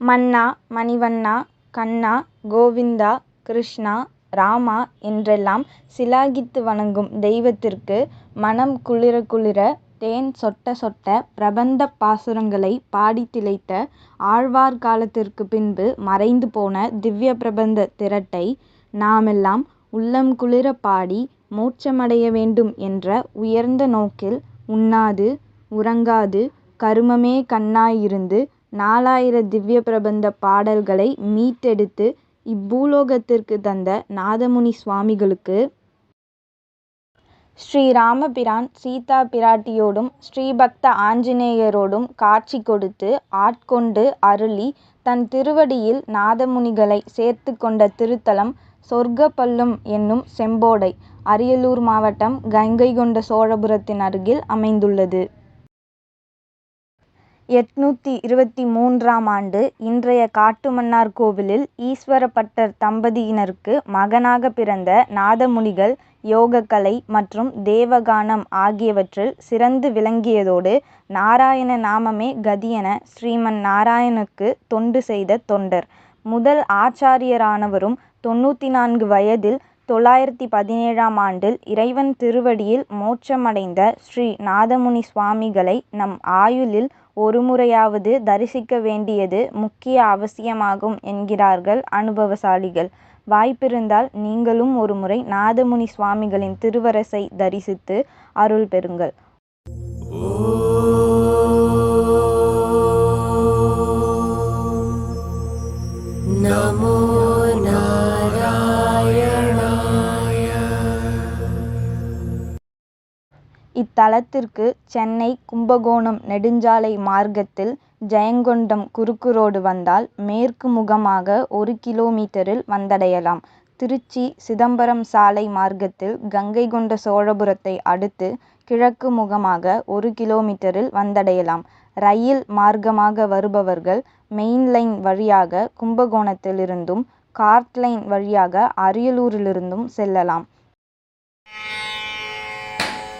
மன்னா மணிவண்ணா கண்ணா கோவிந்தா கிருஷ்ணா ராமா என்றெல்லாம் சிலாகித்து வணங்கும் தெய்வத்திற்கு மனம் குளிர குளிர தேன் சொட்ட சொட்ட பிரபந்தப் பாசுரங்களைப் பாடித் திளைத்த ஆழ்வார்காலத்திற்குப் பின்பு மறைந்து போன திவ்ய பிரபந்தத் திரட்டை நாமெல்லாம் உள்ளம் குளிரப் பாடி மோட்சமடைய வேண்டும் என்ற உயர்ந்த நோக்கில் உண்ணாது உறங்காது கருமமே கண்ணாய் இருந்து நாலாயிர திவ்ய பிரபந்தப் பாடல்களை மீட்டெடுத்து இப்பூலோகத்திற்குத் தந்த நாதமுனி சுவாமிகளுக்கு ஸ்ரீராமபிரான் சீதா பிராட்டியோடும் ஸ்ரீபக்த ஆஞ்சநேயரோடும் காட்சி கொடுத்து ஆட்கொண்டு அருளி தன் திருவடியில் நாதமுனிகளைச் சேர்த்துக் கொண்ட திருத்தலம் சொர்க்கப்பல்லும் என்னும் செம்போடை அரியலூர் மாவட்டம் கங்கைகொண்ட சோழபுரத்தின் அருகில் அமைந்துள்ளது. எட்நூத்தி இருபத்தி மூன்றாம் ஆண்டு இன்றைய காட்டுமன்னார் கோவிலில் ஈஸ்வரபட்டர் தம்பதியினருக்கு மகனாக பிறந்த நாதமுனிகள் யோகக்கலை மற்றும் தேவகானம் ஆகியவற்றில் சிறந்து விளங்கியதோடு நாராயண நாமமே கதியென ஸ்ரீமன் நாராயணனுக்கு தொண்டு செய்த தொண்டர். முதல் ஆச்சாரியரானவரும் தொண்ணூற்றி நான்கு வயதில் தொள்ளாயிரத்தி பதினேழாம் ஆண்டில் இறைவன் திருவடியில் மோட்சமடைந்த ஸ்ரீ நாதமுனி சுவாமிகளை நம் ஆயுளில் ஒருமுறையாவது தரிசிக்க வேண்டியது முக்கிய அவசியமாகும் என்கிறார்கள் அனுபவசாலிகள். வாய்ப்பிருந்தால் நீங்களும் ஒருமுறை நாதமுனி சுவாமிகளின் திருவரசை தரிசித்து அருள் பெறுங்கள். நமோ இத்தலத்திற்கு சென்னை கும்பகோணம் நெடுஞ்சாலை மார்க்கத்தில் ஜெயங்கொண்டம் குறுக்கு ரோடு வந்தால் மேற்கு முகமாக ஒரு கிலோமீட்டரில் வந்தடையலாம். திருச்சி சிதம்பரம் சாலை மார்க்கத்தில் கங்கை கொண்ட சோழபுரத்தை அடுத்து கிழக்கு முகமாக ஒரு கிலோமீட்டரில் வந்தடையலாம். ரயில் மார்க்கமாக வருபவர்கள் மெயின் லைன் வழியாக கும்பகோணத்திலிருந்தும் கார்ட் லைன் வழியாக அரியலூரிலிருந்தும் செல்லலாம்.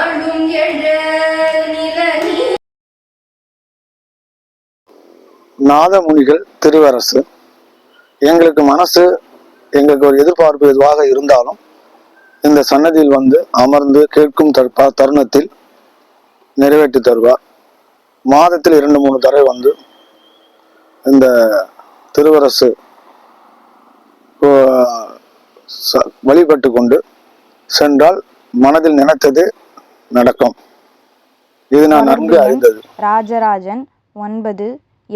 நாளும் நாதமுனிகள் திருவரசு. எங்களுக்கு மனசு எங்களுக்கு ஒரு எதிர்பார்ப்பு எதுவாக இருந்தாலும் இந்த சன்னதியில் வந்து அமர்ந்து கேட்கும் தருணத்தில் நிறைவேற்றி தருவார். மாதத்தில் இரண்டு மூணு தடவை வந்து இந்த திருவரசு வழிபட்டு கொண்டு சென்றால் மனதில் நினைத்தது நடக்கும். இது நான் நன்கு அறிந்தது. ராஜராஜன் ஒன்பது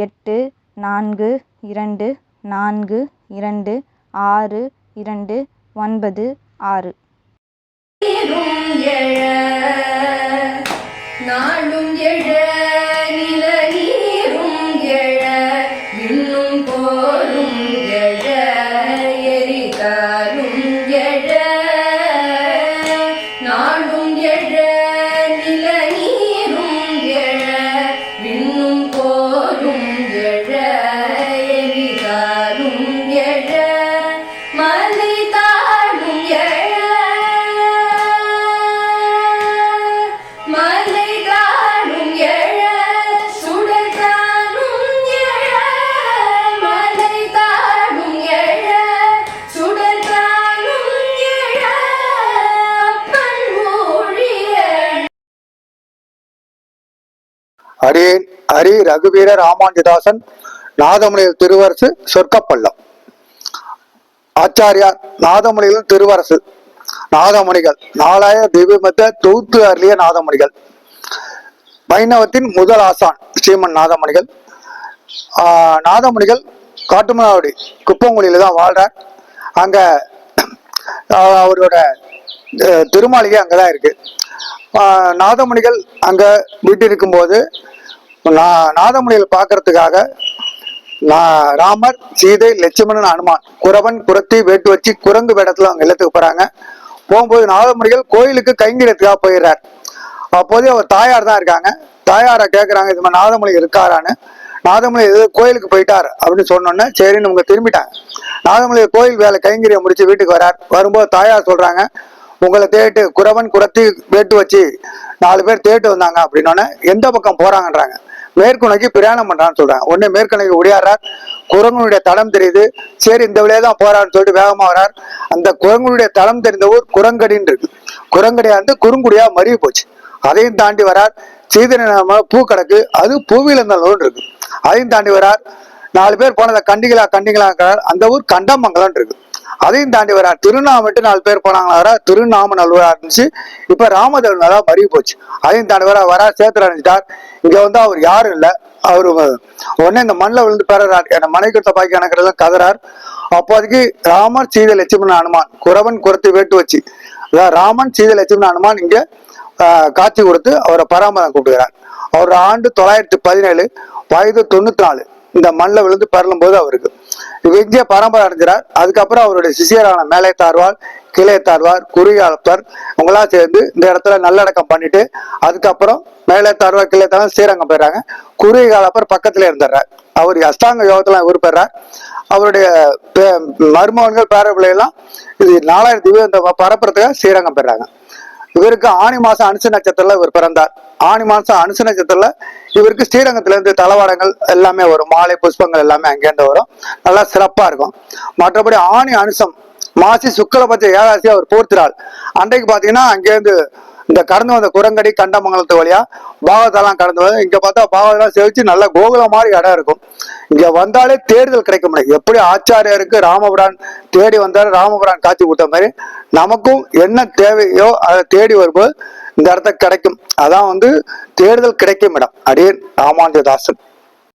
எட்டு நான்கு இரண்டு நான்கு இரண்டு ஆறு இரண்டு ஒன்பது ஆறு. நாளும் எழ அரியேன் அரி ரகுவீர ராமாண்டிதாசன் நாதமுனியில் திருவரசு சொர்க்கப்பள்ளம். ஆச்சாரியார் நாதமுனியில் திருவரசு. நாதமுனிகள் நாலாய திவ்யமத்த தொகுத்து அருளிய நாதமுனிகள். வைணவத்தின் முதல் ஆசான் ஸ்ரீமன் நாதமுனிகள். ஆஹ் நாதமுனிகள் காட்டுமனாவடி குப்பங்குழியில தான் வாழ்றார். அங்க அவரோட திருமாளிகை அங்கதான் இருக்கு. ஆஹ் நாதமுனிகள் அங்க வீட்டு இருக்கும்போது நான் நாதமணிகள் பார்க்கறதுக்காக நான் ராமர் சீதை லட்சுமணன் அனுமான் குறவன் குரத்தி வேட்டு வச்சு குரங்கு வேடத்தில் அவங்க இல்லத்துக்கு போறாங்க. போகும்போது நாதமுனிகள் கோயிலுக்கு கைங்கரியத்துக்காக போயிடுறார். அப்போதே அவர் தாயார் தான் இருக்காங்க. தாயாரை கேட்குறாங்க இது மாதிரி நாதமொழி இருக்காரான்னு. நாதமொழி எது கோயிலுக்கு போயிட்டார் அப்படின்னு சொன்னோன்னே சரின்னு அவங்க திரும்பிட்டாங்க. நாதமொழி கோயில் வேலை கைங்கரியை முடிச்சு வீட்டுக்கு வரார். வரும்போது தாயார் சொல்றாங்க உங்களை தேட்டு குறவன் குரத்தி வேட்டு வச்சு நாலு பேர் தேட்டு வந்தாங்க அப்படின்னோடனே எந்த பக்கம் போறாங்கன்றாங்க? மேற்கு நோக்கி பிரயாணம் பண்றான்னு சொல்றாங்க. உடனே மேற்கு நோக்கி உடையாடுறார் குரங்கனுடைய தடம் தெரியுது. சரி இந்த வழியா தான் போறான்னு சொல்லிட்டு வேகமா வரார் அந்த குரங்குடைய தடம் தெரிந்த ஊர் குரங்கடின்னு இருக்கு. குரங்கடியா இருந்து குறுங்குடியா மறிய போச்சு. அதையும் தாண்டி வரார் சீதன பூ கிடக்கு. அது பூவிலந்தலூர் இருக்கு. அதையும் தாண்டி வரார் நாலு பேர் போனதை கண்டிகளா கண்டிகளா அந்த ஊர் கண்டமங்கலம் இருக்கு. அதையும் தாண்டி வரார் திருநாமட்டு நாலு பேர் போனாங்களா வர? திருநாமநல்லூரா இருந்துச்சு. இப்ப ராமதேவனால மறிய போச்சு. அதையும் தாண்டி வர வரா சேத்துல அணிஞ்சிட்டார். இங்க வந்து அவர் யாரும் இல்ல. அவரு உடனே இந்த மண்ணில் விழுந்து பெறார் என்ன மனை கொடுத்த பாக்கி கணக்கிறத கதறார். அப்போதைக்கு ராமர் சீதை லட்சுமணன் அனுமான் குறவன் குரத்தை வேட்டு வச்சு. அதான் ராமன் சீதை லட்சுமணன் அனுமான் இங்க காட்சி கொடுத்து அவரை பராமரம் கூப்பிடுகிறார். அவர் ஆண்டு தொள்ளாயிரத்தி பதினேழு வயது தொண்ணூத்தி நாலு. இந்த மண்ணில் விழுந்து பரலும் போது அவருக்கு. இங்கே பரம்பரை அடைஞ்சிறார். அதுக்கப்புறம் அவருடைய சிஷியரான மேலே தார்வார் கீழே தார்வார் குறுகாலப்பர் இவங்களாம் சேர்ந்து இந்த இடத்துல நல்லடக்கம் பண்ணிட்டு அதுக்கப்புறம் மேலே தார்வார் கீழே தார்வார் ஸ்ரீரங்கம் போயிடுறாங்க. குறுகாலப்பர் பக்கத்துல இருந்துடுறார். அவர் அஷ்டாங்க யோகத்துல இவர் பெறார். அவருடைய பே- மருமகன்கள் பேர பிள்ளைகள்லாம் இது நாலாயிரம் இந்த பரப்புறதுக்காக ஸ்ரீரங்கம் பெறாங்க இவருக்கு ஆணி மாசம் அனுச நட்சத்திரத்துல இவர் பிறந்தார். ஆணி மாசம் அனுச நட்சத்திரத்துல இவருக்கு ஸ்ரீரங்கத்துல இருந்து தளவாடங்கள் எல்லாமே வரும். மாலை புஷ்பங்கள் எல்லாமே அங்கேருந்து வரும். நல்லா சிறப்பா இருக்கும். மற்றபடி ஆணி அனுசம் மாசி சுக்லபட்ச ஏகாசி அவர் போர்த்திராள் அன்றைக்கு பாத்தீங்கன்னா அங்கேருந்து இந்த கடந்து வந்த குரங்கடி கண்டமங்கலத்து வழியா பாகத்தெல்லாம் கடந்து வந்து இங்க பார்த்தா பாகத்தெல்லாம் செவிச்சு நல்ல கோகுலம் மாதிரி இடம் இருக்கும். இங்க வந்தாலே தேடுதல் கிடைக்க முடியும் எப்படி ஆச்சாரியருக்கு ராமபுரான் தேடி வந்தாரு ராமபுரான் காட்சி கொடுத்த மாதிரி நமக்கும் என்ன தேவையோ அதை தேடி வரும்போது இந்த இடத்த கிடைக்கும். அதான் வந்து தேடுதல் கிடைக்கும் இடம். அடியே ராமானுஜதாசன்.